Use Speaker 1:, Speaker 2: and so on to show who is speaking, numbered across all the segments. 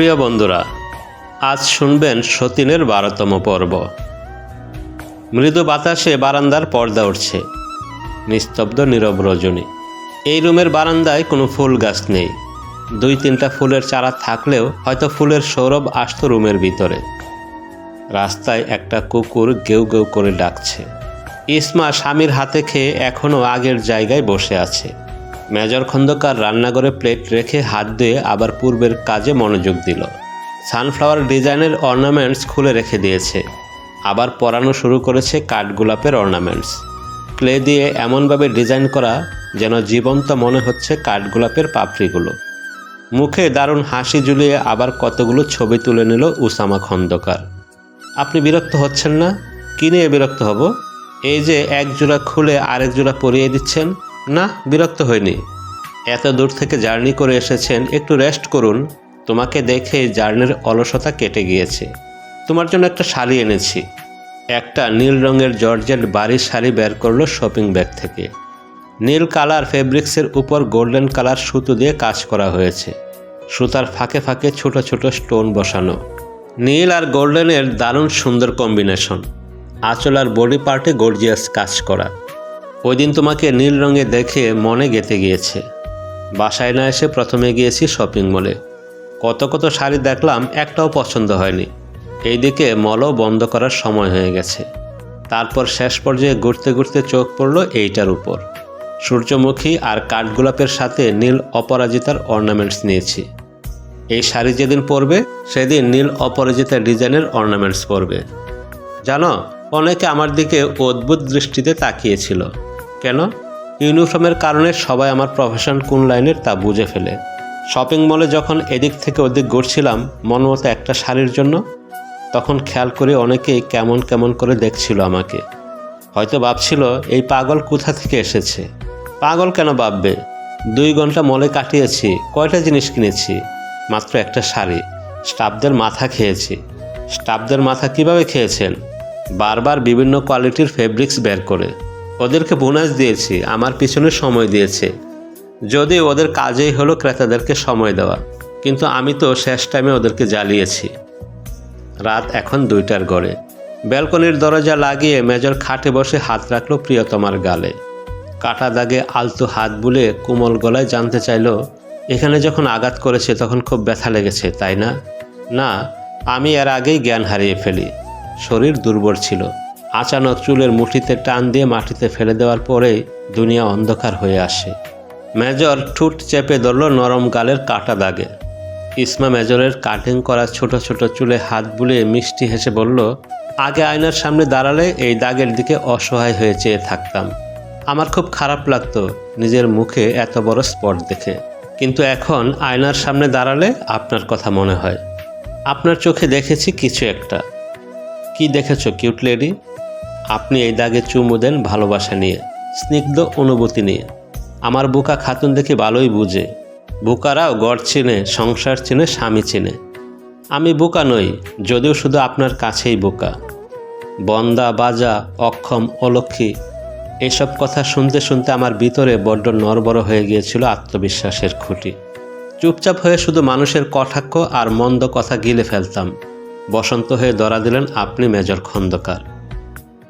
Speaker 1: প্রিয় বন্ধুরা, আজ শুনবেন সতীনের বারোতম পর্ব। মৃদু বাতাসে বারান্দার পর্দা উঠছে, নিস্তব্ধ নীরব রজনী। এই রুমের বারান্দায় কোনো ফুল গাছ নেই। দুই তিনটা ফুলের চারা থাকলেও হয়তো ফুলের সৌরভ আসত রুমের ভিতরে। রাস্তায় একটা কুকুর গেউ গেউ করে ডাকছে। ইসমা স্বামীর হাতে খেয়ে এখনও আগের জায়গায় বসে আছে। মেজর খন্দকার রান্নাঘরে প্লেট রেখে হাত ধুয়ে আবার পূর্বের কাজে মনোযোগ দিল। সানফ্লাওয়ার ডিজাইনের অর্নামেন্টস খুলে রেখে দিয়েছে। আবার পরানো শুরু করেছে কাঠগোলাপের অর্নামেন্টস ক্লে দিয়ে এমনভাবে ডিজাইন করা যেন জীবন্ত মনে হচ্ছে কাঠগোলাপের পাপড়িগুলো। মুখে দারুণ হাসি ঝুলিয়ে আবার কতগুলো ছবি তুলে নিল উসামা খন্দকার। আপনি বিরক্ত হচ্ছেন না? কী নিয়ে বিরক্ত হব? এই যে এক জোড়া খুলে আরেক জোড়া পরিয়ে দিচ্ছেন না, বিরক্ত হয়নি এত দূর থেকে জার্নি করে এসেছেন, একটু রেস্ট করুন। তোমাকে দেখে জার্নির অলসতা কেটে গিয়েছে। তোমার জন্য একটা শাড়ি এনেছি। একটা নীল রঙের জর্জেট বাড়ির শাড়ি বের করল শপিং ব্যাগ থেকে। নীল কালার ফেব্রিক্সের উপর গোল্ডেন কালার সুতো দিয়ে কাজ করা হয়েছে। সুতার ফাঁকে ফাঁকে ছোট ছোট স্টোন বসানো। নীল আর গোল্ডেনের দারুণ সুন্দর কম্বিনেশন। আঁচল আর বডি পার্টে গর্জিয়াস কাজ করা। ওই দিন তোমাকে নীল রঙে দেখে মনে গেঁথে গিয়েছে। বাসায় না এসে প্রথমে গিয়েছি শপিং মলে। কত কত শাড়ি দেখলাম একটাও পছন্দ হয়নি। এইদিকে মলও বন্ধ করার সময় হয়ে গেছে। তারপর শেষ পর্যায়ে ঘুরতে ঘুরতে চোখ পড়ল এইটার উপর। সূর্যমুখী আর কাঠগোলাপের সাথে নীল অপরাজিতার অর্নামেন্টস নিয়েছি। এই শাড়ি যেদিন পরবে, সেদিন নীল অপরাজিতা ডিজাইনের অর্নামেন্টস পরবে। জানো, অনেকে আমার দিকে অদ্ভুত দৃষ্টিতে তাকিয়েছিল। কেন? ইউনিফর্মের কারণে সবাই আমার প্রফেশন কোন লাইনের তা বুঝে ফেলে। শপিং মলে যখন এদিক থেকে ওদিক ঘুরছিলাম, মন মতো একটা শাড়ির জন্য, তখন খেয়াল করে অনেকেই কেমন কেমন করে দেখছিল আমাকে। হয়তো ভাবছিল, এই পাগল কোথা থেকে এসেছে? পাগল কেন ভাববে? দুই ঘণ্টা মলে কাটিয়েছি, কয়টা জিনিস কিনেছি? মাত্র একটা শাড়ি। স্টাফদের মাথা খেয়েছি। স্টাফদের মাথা কীভাবে খেয়েছেন? বারবার বিভিন্ন কোয়ালিটির ফেব্রিক্স বের করে। ওদেরকে বোনাস দিয়েছি, আমার পিছনে সময় দিয়েছে। যদি ওদের কাজেই হলো ক্রেতাদেরকে সময় দেওয়া, কিন্তু আমি তো শেষ টাইমে ওদেরকে জ্বালিয়েছি। রাত এখন দুইটার গড়ে। ব্যালকনির দরজা লাগিয়ে মেজর খাটে বসে হাত রাখল প্রিয়তমার গালে। কাটা দাগে আলতো হাত বুলে কোমল গলায় জানতে চাইলো, এখানে যখন আঘাত করেছে তখন খুব ব্যথা লেগেছে, তাই না? না, আমি এর আগেই জ্ঞান হারিয়ে ফেলি। শরীর দুর্বল ছিল। আচানক চুলের মুঠিতে টান দিয়ে মাটিতে ফেলে দেওয়ার পরেই দুনিয়া অন্ধকার হয়ে আসে। মেজর ঠুট চেপে ধরল নরম গালের কাটা দাগে। ইসমা মেজরের কাটিং করা ছোট ছোট চুলে হাত বুলিয়ে মিষ্টি হেসে বলল, আগে আয়নার সামনে দাঁড়ালে এই দাগের দিকে অসহায় হয়ে চেয়ে থাকতাম। আমার খুব খারাপ লাগতো নিজের মুখে এত বড় স্পট দেখে। কিন্তু এখন আয়নার সামনে দাঁড়ালে আপনার কথা মনে হয়। আপনার চোখে দেখেছি কিছু একটা। কি দেখেছ, কিউট লেডি? আপনি এই দাগে চুমু দেন ভালোবাসা নিয়ে, স্নিগ্ধ অনুভূতি নিয়ে। আমার বুকা খাতুন দেখে ভালোই বুঝে। বুকারাও গড় চিনে, সংসার চিনে, স্বামী চিনে। আমি বোকা নই, যদিও শুধু আপনার কাছেই বোকা। বন্দা, বাজা, অক্ষম, অলক্ষী, এসব কথা শুনতে শুনতে আমার ভিতরে বড্ড নরবড় হয়ে গিয়েছিল আত্মবিশ্বাসের খুঁটি। চুপচাপ হয়ে শুধু মানুষের কটাক্ষ আর মন্দ কথা গিলে ফেলতাম। বসন্ত হয়ে ধরা দিলেন আপনি মেজর খন্দকার।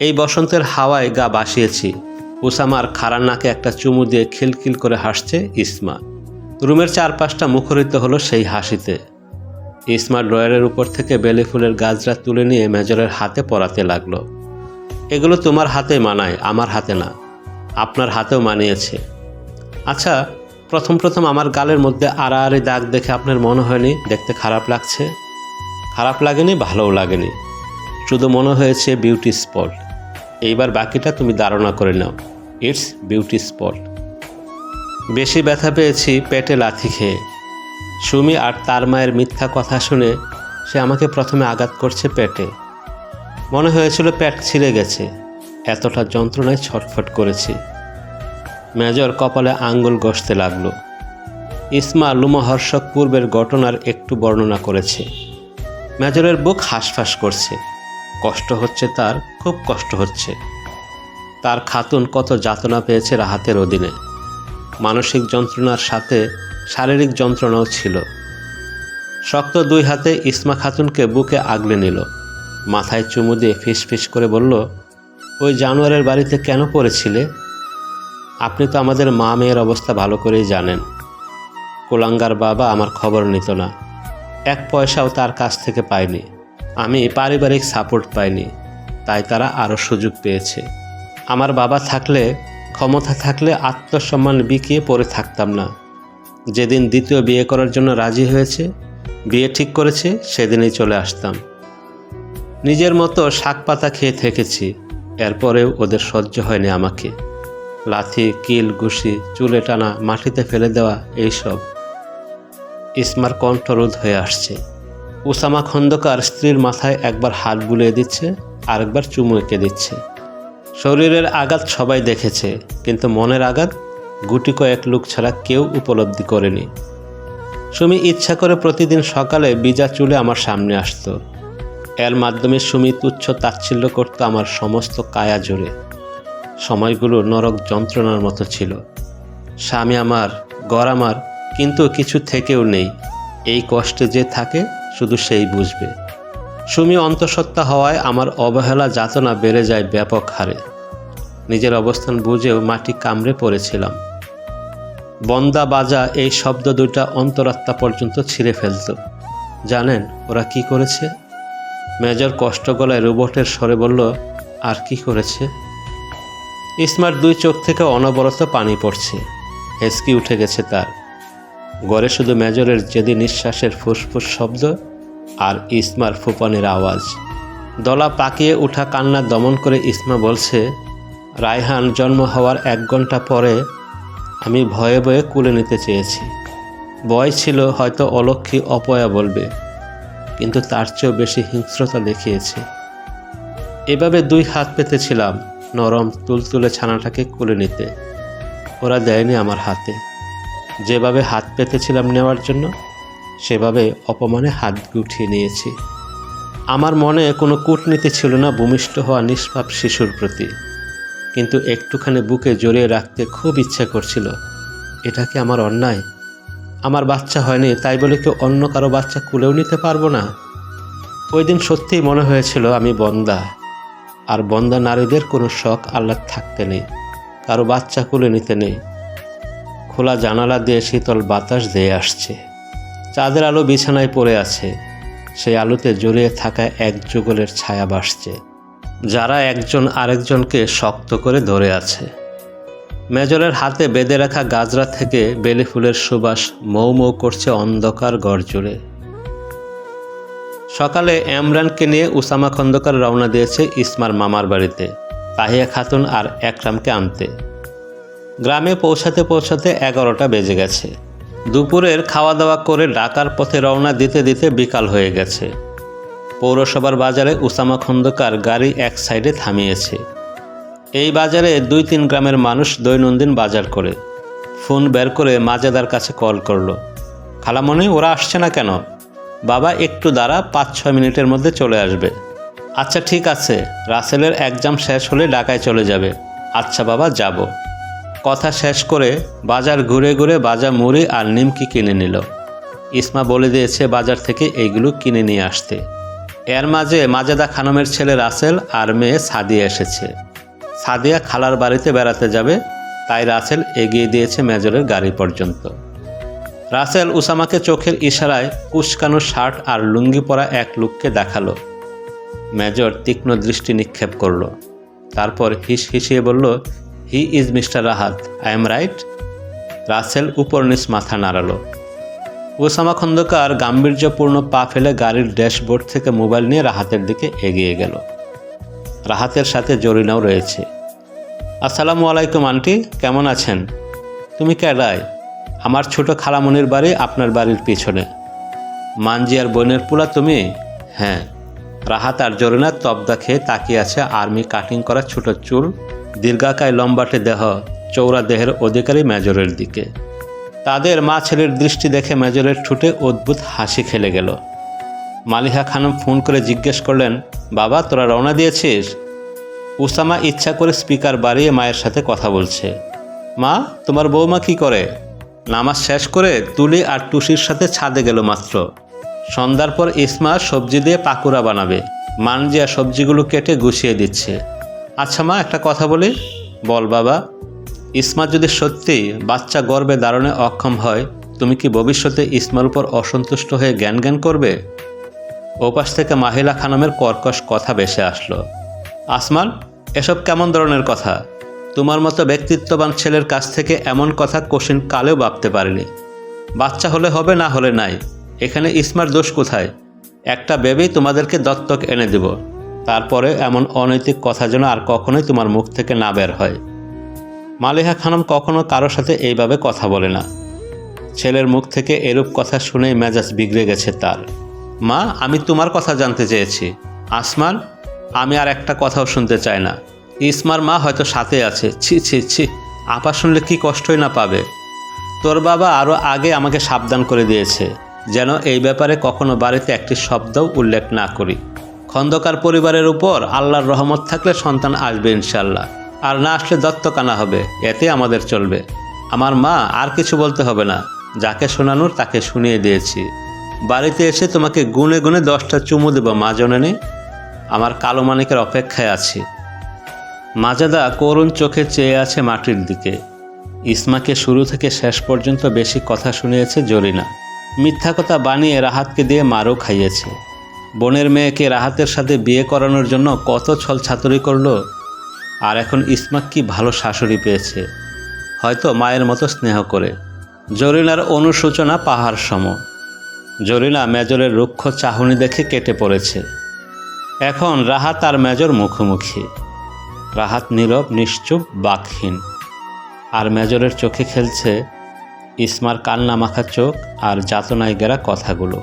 Speaker 1: এই বসন্তের হাওয়ায় গা বাসিয়েছি। উসামার খাড়া নাকে একটা চুমু দিয়ে খিলখিল করে হাসছে ইসমা। রুমের চারপাশটা মুখরিত হলো সেই হাসিতে। ইসমা ড্রয়ারের উপর থেকে বেলি ফুলের গাছরা তুলে নিয়ে মেজরের হাতে পরাতে লাগল। এগুলো তোমার হাতে মানায়, আমার হাতে না। আপনার হাতেও মানিয়েছে। আচ্ছা প্রথম প্রথম আমার গালের মধ্যে আড়াআড়ি দাগ দেখে আপনার মনে হয়নি? দেখতে খারাপ লাগছে? খারাপ লাগেনি, ভালোও লাগেনি। শুধু মনে হয়েছে বিউটি স্পট এইবার বাকিটা তুমি ধারণা করে নাও। ইটস বিউটি স্পট বেশি ব্যথা পেয়েছি পেটে লাথি খেয়ে। সুমি আর তার মায়ের মিথ্যা কথা শুনে সে আমাকে প্রথমে আঘাত করছে পেটে। মনে হয়েছিল পেট ছিঁড়ে গেছে। এতটা যন্ত্রণায় ছটফট করেছি। মেজর কপালে আঙ্গুল গসতে লাগল। ইসমা লুমহর্ষক পূর্বের ঘটনার একটু বর্ণনা করেছে। মেজরের বুক হাঁসফাঁস করছে। কষ্ট হচ্ছে তার, খুব কষ্ট হচ্ছে। তার খাতুন কত যাতনা পেয়েছে রাহাতের অধীনে। মানসিক যন্ত্রণার সাথে শারীরিক যন্ত্রণাও ছিল। শক্ত দুই হাতে ইসমা খাতুনকে বুকে আগলে নিল। মাথায় চুমু দিয়ে ফিস ফিস করে বলল, ওই জানোয়ারের বাড়িতে কেন পড়েছিলে? আপনি তো আমাদের মা মেয়ের অবস্থা ভালো করেই জানেন। কোলাঙ্গার বাবা আমার খবর নিত না। এক পয়সাও তার কাছ থেকে পাইনি আমি পারিবারিক সাপোর্ট পাইনি, তাই তারা আরও সুযোগ পেয়েছে। আমার বাবা থাকলে, ক্ষমতা থাকলে আত্মসম্মান বিকিয়ে পড়ে থাকতাম না। যেদিন দ্বিতীয় বিয়ে করার জন্য রাজি হয়েছে, বিয়ে ঠিক করেছে, সেদিনই চলে আসতাম। নিজের মতো শাক পাতা খেয়ে থেকেছি, এরপরেও ওদের সহ্য হয়নি আমাকে। লাথি, কিল, ঘুষি, চুলে টানা, মাটিতে ফেলে দেওয়া, এইসব। ইসমার কণ্ঠরোধ হয়ে আসছে। উসামা খন্দকার স্ত্রীর মাথায় একবার হাত বুলিয়ে দিচ্ছে, আরেকবার চুমু এঁকে দিচ্ছে। শরীরের আঘাত সবাই দেখেছে, কিন্তু মনের আঘাত গুটি কয়েক লোক ছাড়া কেউ উপলব্ধি করেনি। সুমি ইচ্ছা করে প্রতিদিন সকালে বিজা চুলে আমার সামনে আসতো। এর মাধ্যমে সুমি তুচ্ছ তাচ্ছিল্য করতো আমার সমস্ত কায়া জুড়ে। সময়গুলো নরক যন্ত্রণার মতো ছিল। স্বামী আমার, গড় আমার, কিন্তু কিছু থেকেও নেই। এই কষ্টে যে থাকে শুধু সেই বুঝবে। সুমি অন্তঃসত্ত্বা হওয়ায় আমার অবহেলা যাতনা বেড়ে যায় ব্যাপক হারে। নিজের অবস্থান বুঝেও মাটি কামড়ে পড়েছিলাম। বন্দা বাজা এই শব্দ দুটা অন্তরাত্মা পর্যন্ত ছিঁড়ে ফেলত। জানেন, ওরা কি করেছে? মেজর কষ্ট গলায় রোবটের স্বরে বলল, আর কি করেছে? ইসমার দুই চোখ থেকে অনবরত পানি পড়ছে। হেসকি উঠে গেছে তার। গড়ে শুধু মেজরের যেদি নিঃশ্বাসের ফুসফুস শব্দ আর ইসমার ফুপানের আওয়াজ। দলা পাকিয়ে উঠা কান্না দমন করে ইসমা বলছে, রায়হান, জন্ম হওয়ার এক ঘণ্টা পরে আমি ভয়ে ভয়ে কুলে নিতে চেয়েছি। ভয় ছিল হয়তো অলক্ষী অপয়া বলবে, কিন্তু তার চেয়েও বেশি হিংস্রতা দেখিয়েছে। এভাবে দুই হাত পেতেছিলাম নরম তুলতুলে ছানাটাকে কুলে নিতে। ওরা দেয়নি আমার হাতে। যেভাবে হাত পেতেছিলাম নেওয়ার জন্য, সেভাবে অপমানে হাত গুঠিয়ে নিয়েছি। আমার মনে কোনো কূটনীতি ছিল না ভূমিষ্ঠ হওয়া নিষ্পাপ শিশুর প্রতি। কিন্তু একটুখানি বুকে জড়িয়ে রাখতে খুব ইচ্ছে করছিল। এটা কি আমার অন্যায়? আমার বাচ্চা হয়নি, তাই বলে কেউ অন্য কারও বাচ্চা কুলেও নিতে পারব না? ওই দিন সত্যিই মনে হয়েছিল আমি বন্দা। আর বন্দা নারীদের কোনো শখ আহ্লাদ থাকতে নেই। কারও বাচ্চা কুলে নিতে নেই। খোলা জানালা দিয়ে শীতল বাতাস দিয়ে আসছে। চাঁদের আলো বিছানায় পড়ে আছে। সেই আলোতে জড়িয়ে থাকা এক যুগলের ছায়া বাসছে যারা একজন আরেকজনকে শক্ত করে ধরে আছে। মেজরের হাতে বেঁধে রাখা গাজরা থেকে বেলি ফুলের সুবাস মৌ মৌ করছে অন্ধকার গড় জুড়ে। সকালে এমরানকে নিয়ে উসামা খন্দকার রওনা দিয়েছে ইসমার মামার বাড়িতে, তাহিয়া খাতুন আর একরামকে আনতে। গ্রামে পৌঁছাতে পৌঁছাতে এগারোটা বেজে গেছে। দুপুরের খাওয়া দাওয়া করে ঢাকার পথে রওনা দিতে দিতে বিকাল হয়ে গেছে। পৌরসভার বাজারে উসামা খন্দকার গাড়ি এক সাইডে থামিয়েছে। এই বাজারে দুই তিন গ্রামের মানুষ দৈনন্দিন বাজার করে। ফোন বের করে মাজেদার কাছে কল করল। খালামণি, ওরা আসছে না কেন? বাবা, একটু দাঁড়া পাঁচ ছয় মিনিটের মধ্যে চলে আসবে। আচ্ছা ঠিক আছে। রাসেলের এক্সাম শেষ হলে ঢাকায় চলে যাবে। আচ্ছা বাবা, যাব। কথা শেষ করে বাজার ঘুরে ঘুরে বাজার মুড়ি আর নিমকি কিনে নিল। ইসমা বলে দিয়েছে বাজার থেকে এইগুলো কিনে নিয়ে আসতে। এর মাঝে মাজেদা খানমের ছেলে রাসেল আর মেয়ে সাদিয়া এসেছে। সাদিয়া খালার বাড়িতে বেড়াতে যাবে, তাই রাসেল এগিয়ে দিয়েছে মেজরের গাড়ি পর্যন্ত। রাসেল উসামাকে চোখের ইশারায় কুচকানো শার্ট আর লুঙ্গি পরা এক লোককে দেখাল। মেজর তীক্ষ্ণ দৃষ্টি নিক্ষেপ করল। তারপর হিস হিসিয়ে বলল he is mister Rahat I am right Russell উপর নিচ মাথা নাড়ালো। ওসামা খন্দকার গাম্ভীর্যপূর্ণ পা ফেলে গাড়ির ড্যাশবোর্ড থেকে মোবাইল নিয়ে রাহাতের দিকে এগিয়ে গেল। রাহাতের সাথে জরিনাও রয়েছে। আসসালামু আলাইকুম, আন্টি। কেমন আছেন? তুমি কেডায়? আমার ছোট খালামনির বাড়ি আপনার বাড়ির পিছনে। মানজি আর বোনের পোলা তুমি? হ্যাঁ। রাহাত আর জরিনা তবদা খেয়ে তাকিয়ে আছে আর্মি কাটিং করা ছোট চুল দীর্ঘাকায় লম্বাটে দেহ চৌড়া দেহের অধিকারী মেজরের দিকে। তাদের মা ছেলের দৃষ্টি দেখে মেজরের ঠুটে অদ্ভুত হাসি খেলে গেল। মালিহা খানম ফোন করে জিজ্ঞেস করলেন, বাবা, তোরা রওনা দিয়েছিস? উসামা ইচ্ছা করে স্পিকার বাড়িয়ে মায়ের সাথে কথা বলছে। মা, তোমার বৌমা কি করে? নামাজ শেষ করে তুলি আর টুসির সাথে ছাদে গেল মাত্র। সন্ধ্যার পর ইসমা সবজি দিয়ে পাকুড়া বানাবে। মানজিয়া সবজিগুলো কেটে গুছিয়ে দিচ্ছে। আচ্ছা মা, একটা কথা বলি। বল বাবা ইসমা যদি সত্যি বাচ্চা গর্বে দারণে অক্ষম হয়, তুমি কি ভবিষ্যতে ইসমার উপর অসন্তুষ্ট হয়ে জ্ঞান জ্ঞান করবে? ওপাশ থেকে মাহিলা খানমের কর্কশ কথা ভেসে আসলো। আসমান এসব কেমন ধরনের কথা? তোমার মতো ব্যক্তিত্ববান ছেলের কাছ থেকে এমন কথা কোশিন কালেও ভাবতে পারিনি। বাচ্চা হলে হবে, না হলে নাই। এখানে ইসমার দোষ কোথায়? একটা ভেবেই তোমাদেরকে দত্তক এনে দেব। তারপরে এমন অনৈতিক কথা যেন আর কখনোই তোমার মুখ থেকে না বের হয়। মালিহা খানম কখনো কারোর সাথে এইভাবে কথা বলে না। ছেলের মুখ থেকে এরূপ কথা শুনেই মেজাজ বিগড়ে গেছে তার। মা, আমি তোমার কথা জানতে চেয়েছি। আসমান আমি আর একটা কথাও শুনতে চাই না। ইসমার মা হয়তো সাথে আছে। ছি ছি ছি, আপা শুনলে কি কষ্টই না পাবে। তোর বাবা আরও আগে আমাকে সাবধান করে দিয়েছে, যেন এই ব্যাপারে কখনো বাড়িতে একটি শব্দও উল্লেখ না করি। খন্দকার পরিবারের উপর আল্লাহর রহমত থাকলে সন্তান আসবে ইনশাল্লাহ আর না আসলে দত্তক আনা হবে, এতে আমাদের চলবে। আমার মা আর কিছু বলতে হবে না, যাকে শোনানোর তাকে শুনিয়ে দিয়েছি। বাড়িতে এসে তোমাকে গুনে গুনে দশটা চুমু দেবো, মা জননী। আমার কালো মানিকের অপেক্ষায় আছি। মাজাদা করুণ চোখে চেয়ে আছে মাটির দিকে। ইসমাকে শুরু থেকে শেষ পর্যন্ত বেশি কথা শুনিয়েছে জরিনা। মিথ্যা কথা বানিয়ে রাহাতকে দিয়ে মারও খাইয়েছে। বোনের মেয়েকে রাহাতের সাথে বিয়ে করানোর জন্য কত ছল ছাতরি করল, আর এখন ইসমাক কি ভালো শাশুড়ি পেয়েছে। হয়তো মায়ের মতো স্নেহ করে। জরিনার অনুশোচনা পাহাড় সম। জরিনা মেজরের রুক্ষ চাহনি দেখে কেটে পড়েছে। এখন রাহাত আর মেজর মুখোমুখি। রাহাত নীরব, নিশ্চুপ, বাকহীন। আর মেজরের চোখে খেলছে ইসমার কান্না মাখা চোখ আর যাতনায় গেরা কথাগুলো।